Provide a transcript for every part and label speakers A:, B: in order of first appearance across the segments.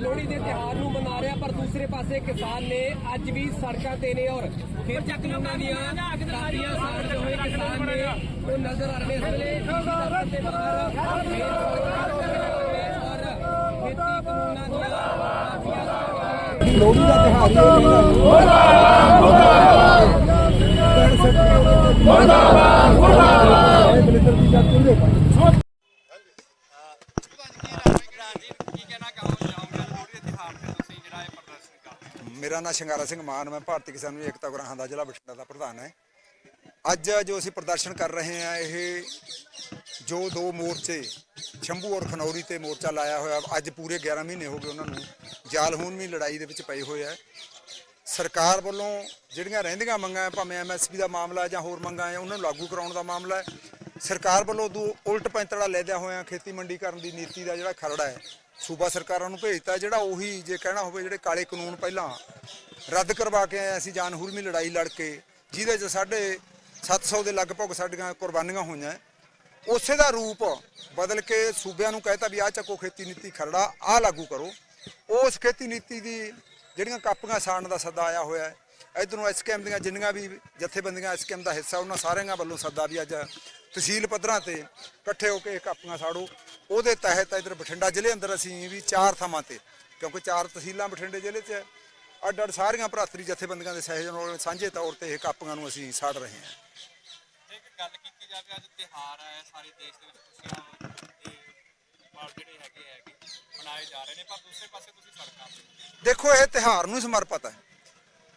A: ਲੋਹੜੀ ਦੇ ਤਿਉਹਾਰ ਨੂੰ ਮਨਾ ਰਿਹਾ ਪਰ ਦੂਸਰੇ ਪਾਸੇ ਕਿਸਾਨ ਨੇ ਅੱਜ ਵੀ ਸੜਕਾਂ ਤੇ ਨੇ ਔਰ ਖੇਤ ਕਾਨੂੰਨਾਂ ਦੀਆਂ ਕਾਪੀਆਂ ਸਾੜਦੇ ਹੋਏ ਕਿਸਾਨ ਨੇ ਉਹ ਨਜ਼ਰ ਆ ਰਹੇ ਇਸ ਵੇਲੇ ਦਫ਼ਤਰ ਦੇ ਬਾਹਰ ਮੇਰ ਔਰ ਖੇਤੀ ਕਾਨੂੰਨਾਂ ਦੀਆਂ
B: ਲੋਹੜੀ ਦਾ ਤਿਹਾਰ ਹੀ
C: ਮੇਰਾ ਨਾਮ ਸ਼ਿੰਗਾਰਾ ਸਿੰਘ ਮਾਨ, ਮੈਂ ਭਾਰਤੀ ਕਿਸਾਨ ਏਕਤਾ ਗੁਰਾਹਾਂ ਦਾ ਜ਼ਿਲ੍ਹਾ ਬਠਿੰਡਾ ਦਾ ਪ੍ਰਧਾਨ ਹੈ। ਅੱਜ ਜੋ ਅਸੀਂ ਪ੍ਰਦਰਸ਼ਨ ਕਰ ਰਹੇ ਹਾਂ, ਇਹ ਜੋ ਦੋ ਮੋਰਚੇ, ਸ਼ੰਭੂ ਔਰ ਖਨੌਰੀ ਤੇ ਮੋਰਚਾ ਲਾਇਆ ਹੋਇਆ, ਅੱਜ ਪੂਰੇ 11 ਮਹੀਨੇ ਹੋ ਗਏ ਉਹਨਾਂ ਨੂੰ ਜਾਲਹੂਨ ਵੀ ਲੜਾਈ ਦੇ ਵਿੱਚ ਪਏ ਹੋਏ ਆ। ਸਰਕਾਰ ਵੱਲੋਂ ਜਿਹੜੀਆਂ ਰਹਿੰਦੀਆਂ ਮੰਗਾਂ ਹੈ, ਭਾਵੇਂ ਐਮਐਸਪੀ ਦਾ ਮਾਮਲਾ ਜਾਂ ਹੋਰ ਮੰਗਾਂ ਹੈ, ਉਹਨਾਂ ਨੂੰ ਲਾਗੂ ਕਰਾਉਣ ਦਾ ਮਾਮਲਾ ਹੈ। ਸਰਕਾਰ ਵੱਲੋਂ ਦੋ ਉਲਟ ਪੈਂਤੜਾ ਲੈਦਿਆਂ ਹੋਇਆ ਖੇਤੀ ਮੰਡੀਕਰਨ ਦੀ ਨੀਤੀ ਦਾ ਜਿਹੜਾ ਖਰੜਾ ਹੈ ਸੂਬਾ ਸਰਕਾਰਾਂ ਨੂੰ ਭੇਜਤਾ ਜਿਹੜਾ ਉਹੀ ਜੇ ਕਹਿਣਾ ਹੋਵੇ ਜਿਹੜੇ ਕਾਲੇ ਕਾਨੂੰਨ ਪਹਿਲਾਂ ਰੱਦ ਕਰਵਾ ਕੇ ਆਏ ਅਸੀਂ ਜਾਨਹੂਰਮੀ ਲੜਾਈ ਲੜ ਕੇ, ਜਿਹਦੇ 'ਚ ਸਾਡੇ 700 ਦੇ ਲਗਭਗ ਸਾਡੀਆਂ ਕੁਰਬਾਨੀਆਂ ਹੋਈਆਂ। ਉਸੇ ਦਾ ਰੂਪ ਬਦਲ ਕੇ ਸੂਬਿਆਂ ਨੂੰ ਕਹਿਤਾ ਵੀ ਆਹ ਚੱਕੋ ਖੇਤੀ ਨੀਤੀ ਖਰੜਾ, ਆਹ ਲਾਗੂ ਕਰੋ। ਉਸ ਖੇਤੀ ਨੀਤੀ ਦੀ ਜਿਹੜੀਆਂ ਕਾਪੀਆਂ ਸਾੜਨ ਦਾ ਸੱਦਾ ਆਇਆ ਹੋਇਆ ਹੈ, ਇਧਰੋਂ ਐਸਕੇਐਮ ਦੀਆਂ ਜਿੰਨੀਆਂ ਵੀ ਜਥੇਬੰਦੀਆਂ ਐਸਕੇਐਮ ਦਾ ਹਿੱਸਾ, ਉਹਨਾਂ ਸਾਰਿਆਂ ਵੱਲੋਂ ਸੱਦਾ ਵੀ ਅੱਜ ਤਹਿਸੀਲ ਪੱਧਰਾਂ ਤੇ ਇਕੱਠੇ ਹੋ ਕੇ ਕਾਪੀਆਂ ਸਾੜੋ। ਉਹਦੇ ਤਹਿਤ ਇਧਰ ਬਠਿੰਡਾ ਜ਼ਿਲ੍ਹੇ ਅੰਦਰ ਅਸੀਂ ਵੀ ਚਾਰ ਥਾਵਾਂ ਤੇ ਕਿਉਂਕਿ ਚਾਰ ਤਹਿਸੀਲਾਂ ਬਠਿੰਡੇ ਜ਼ਿਲ੍ਹੇ 'ਚ ਹੈ, ਅੱਡ ਅੱਡ ਸਾਰੀਆਂ ਭਰਾਤਰੀ ਜਥੇਬੰਦੀਆਂ ਦੇ ਸਹਿਯੋਗ ਨਾਲ ਸਾਂਝੇ ਤੌਰ ਤੇ ਇਹ ਕਾਪੀਆਂ ਨੂੰ ਅਸੀਂ ਸਾੜ ਰਹੇ ਹਾਂ।
D: ਇੱਕ ਗੱਲ ਕੀਤੀ ਜਾਵੇ ਅੱਜ ਤਿਹਾਰ ਹੈ ਸਾਰੇ ਦੇਸ਼ ਦੇ ਵਿੱਚ ਖੁਸ਼ੀਆਂ ਦੇ ਪਲ ਜਿਹੜੇ ਹੈਗੇ ਹੈਗੇ ਮਨਾਏ ਜਾ ਰਹੇ ਨੇ ਪਰ ਦੂਸਰੇ ਪਾਸੇ ਤੁਸੀਂ ਸੜਕਾਂ ਤੇ
C: ਦੇਖੋ ਇਹ ਤਿਹਾਰ ਨੂੰ ਸਮਰਪਿਤ ਹੈ।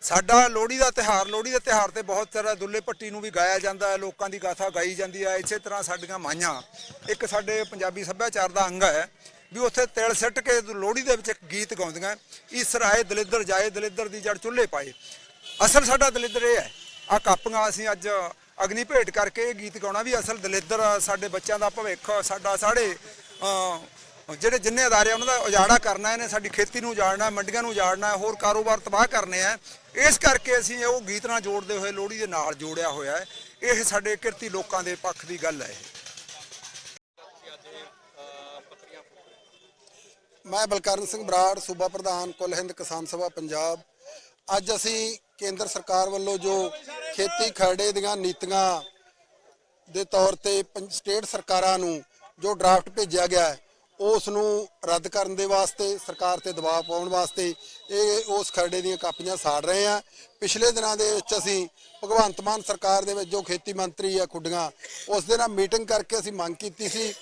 C: ਸਾਡਾ ਲੋਹੜੀ ਦਾ ਤਿਹਾਰ ਲੋਹੜੀ ਦੇ ਤਿਹਾਰ ਤੇ ਬਹੁਤ ਤਰ੍ਹਾਂ ਦੁੱਲੇ ਭੱਟੀ ਨੂੰ ਵੀ ਗਾਇਆ ਜਾਂਦਾ ਹੈ, ਲੋਕਾਂ ਦੀ ਗਾਥਾ ਗਾਈ ਜਾਂਦੀ ਹੈ। ਇਸੇ ਤਰ੍ਹਾਂ ਸਾਡੀਆਂ ਮਾਈਆਂ, ਇੱਕ ਸਾਡੇ ਪੰਜਾਬੀ ਸੱਭਿਆਚਾਰ ਦਾ ਅੰਗ ਹੈ ਵੀ ਉੱਥੇ ਤਿਲ ਸਿੱਟ ਕੇ ਲੋਹੜੀ ਦੇ ਵਿੱਚ ਇੱਕ ਗੀਤ ਗਾਉਂਦੀਆਂ ਇਸ ਰਾਏ ਦਲਿੱਦਰ ਜਾਏ, ਦਲਿੱਦਰ ਦੀ ਜੜ ਚੁੱਲ੍ਹੇ ਪਾਏ। ਅਸਲ ਸਾਡਾ ਦਲਿੱਦਰ ਇਹ ਹੈ ਆ ਕਾਪੀਆਂ ਅਸੀਂ ਅੱਜ ਅਗਨੀ ਭੇਟ ਕਰਕੇ ਇਹ ਗੀਤ ਗਾਉਣਾ ਵੀ ਅਸਲ ਦਲਿੱਦਰ ਸਾਡੇ ਬੱਚਿਆਂ ਦਾ ਭਵਿੱਖ, ਸਾਡਾ ਸਾਡੇ ਜਿਹੜੇ ਜਿੰਨੇ ਅਦਾਰੇ ਆ, ਉਹਨਾਂ ਦਾ ਉਜਾੜਾ ਕਰਨਾ, ਇਹਨੇ ਸਾਡੀ ਖੇਤੀ ਨੂੰ ਉਜਾੜਨਾ, ਮੰਡੀਆਂ ਨੂੰ ਉਜਾੜਨਾ, ਹੋਰ ਕਾਰੋਬਾਰ ਤਬਾਹ ਕਰਨੇ ਆ। ਇਸ ਕਰਕੇ ਅਸੀਂ ਉਹ ਗੀਤ ਨਾਲ ਜੋੜਦੇ ਹੋਏ ਲੋਹੜੀ ਦੇ ਨਾਲ ਜੋੜਿਆ ਹੋਇਆ ਹੈ। ਇਹ ਸਾਡੇ ਕਿਰਤੀ ਲੋਕਾਂ ਦੇ ਪੱਖ ਦੀ ਗੱਲ ਹੈ ਇਹ।
B: ਮੈਂ ਬਲਕਰਨ ਸਿੰਘ ਬਰਾੜ, ਸੂਬਾ ਪ੍ਰਧਾਨ, ਕੁੱਲ ਹਿੰਦ ਕਿਸਾਨ ਸਭਾ, ਪੰਜਾਬ। ਅੱਜ ਅਸੀਂ ਕੇਂਦਰ ਸਰਕਾਰ ਵੱਲੋਂ ਜੋ ਖੇਤੀ ਖਰੜੇ ਦੀਆਂ ਨੀਤੀਆਂ ਦੇ ਤੌਰ ਤੇ ਪੰਜ- ਸਟੇਟ ਸਰਕਾਰਾਂ ਨੂੰ ਜੋ ਡਰਾਫਟ ਭੇਜਿਆ ਗਿਆ ਹੈ ਉਸ ਨੂੰ ਰੱਦ ਕਰਨ ਦੇ ਵਾਸਤੇ, ਸਰਕਾਰ ਤੇ ਦਬਾਅ ਪਾਉਣ ਵਾਸਤੇ ਇਹ ਉਸ ਖਰੜੇ ਦੀਆਂ ਕਾਪੀਆਂ ਸਾੜ ਰਹੇ ਆ। ਪਿਛਲੇ ਦਿਨਾਂ ਦੇ ਵਿੱਚ ਅਸੀਂ ਭਗਵੰਤ ਮਾਨ ਸਰਕਾਰ ਦੇ ਵਿੱਚ ਜੋ ਖੇਤੀ ਮੰਤਰੀ ਆ ਖੁੱਡੀਆਂ ਉਸ ਦੇ ਨਾਲ ਮੀਟਿੰਗ ਕਰਕੇ ਅਸੀਂ ਮੰਗ ਕੀਤੀ ਸੀ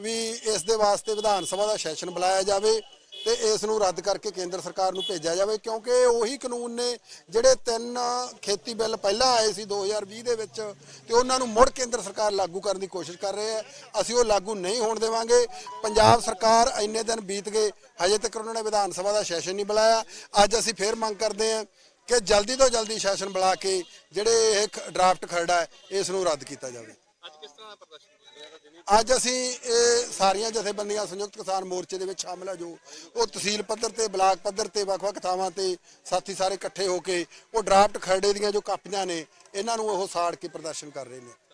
B: ਵੀ ਇਸ ਦੇ ਵਾਸਤੇ ਵਿਧਾਨ ਸਭਾ ਦਾ ਸੈਸ਼ਨ ਬੁਲਾਇਆ ਜਾਵੇ। ਤੇ ਇਸ ਨੂੰ ਰੱਦ ਕਰਕੇ ਕੇਂਦਰ ਸਰਕਾਰ ਨੂੰ ਭੇਜਿਆ ਜਾਵੇ, ਕਿਉਂਕਿ ਉਹੀ ਕਾਨੂੰਨ ਨੇ ਜਿਹੜੇ ਤਿੰਨ ਖੇਤੀ ਬਿੱਲ ਪਹਿਲਾਂ ਆਏ ਸੀ 2020 ਦੇ ਵਿੱਚ, ਤੇ ਉਹਨਾਂ ਨੂੰ ਮੁੜ ਕੇਂਦਰ ਸਰਕਾਰ ਲਾਗੂ ਕਰਨ ਦੀ ਕੋਸ਼ਿਸ਼ ਕਰ ਰਹੇ ਹੈ। ਅਸੀਂ ਉਹ ਲਾਗੂ ਨਹੀਂ ਹੋਣ ਦੇਵਾਂਗੇ। ਪੰਜਾਬ ਸਰਕਾਰ ਇੰਨੇ ਦਿਨ ਬੀਤ ਗਏ, ਹਜੇ ਤੱਕ ਉਹਨਾਂ ਨੇ ਵਿਧਾਨ ਸਭਾ ਦਾ ਸੈਸ਼ਨ ਨਹੀਂ ਬੁਲਾਇਆ। ਅੱਜ ਅਸੀਂ ਫੇਰ ਮੰਗ ਕਰਦੇ ਹਾਂ ਕਿ ਜਲਦੀ ਤੋਂ ਜਲਦੀ ਸੈਸ਼ਨ ਬੁਲਾ ਕੇ ਜਿਹੜੇ ਇਹ ਖ- ਡਰਾਫਟ ਖਰੜਾ ਹੈ, ਇਸ ਨੂੰ ਰੱਦ ਕੀਤਾ ਜਾਵੇ।
D: ਅੱਜ ਕਿਸ ਤਰ੍ਹਾਂ ਦਾ ਪ੍ਰਦਰਸ਼ਨ?
B: ਅੱਜ ਅਸੀਂ ਇਹ ਸਾਰੀਆਂ ਜਥੇਬੰਦੀਆਂ ਸੰਯੁਕਤ ਕਿਸਾਨ ਮੋਰਚੇ ਦੇ ਵਿੱਚ ਸ਼ਾਮਲ ਆ ਜੋ ਉਹ ਤਹਿਸੀਲ ਪੱਧਰ ਤੇ, ਬਲਾਕ ਪੱਧਰ ਤੇ, ਵੱਖ-ਵੱਖ ਥਾਵਾਂ ਤੇ ਸਾਥੀ ਸਾਰੇ ਇਕੱਠੇ ਹੋ ਕੇ ਉਹ ਡਰਾਫਟ ਖਰੜੇ ਦੀਆਂ ਜੋ ਕਾਪੀਆਂ ਨੇ, ਇਹਨਾਂ ਨੂੰ ਉਹ ਸਾੜ ਕੇ ਪ੍ਰਦਰਸ਼ਨ ਕਰ ਰਹੇ ਨੇ।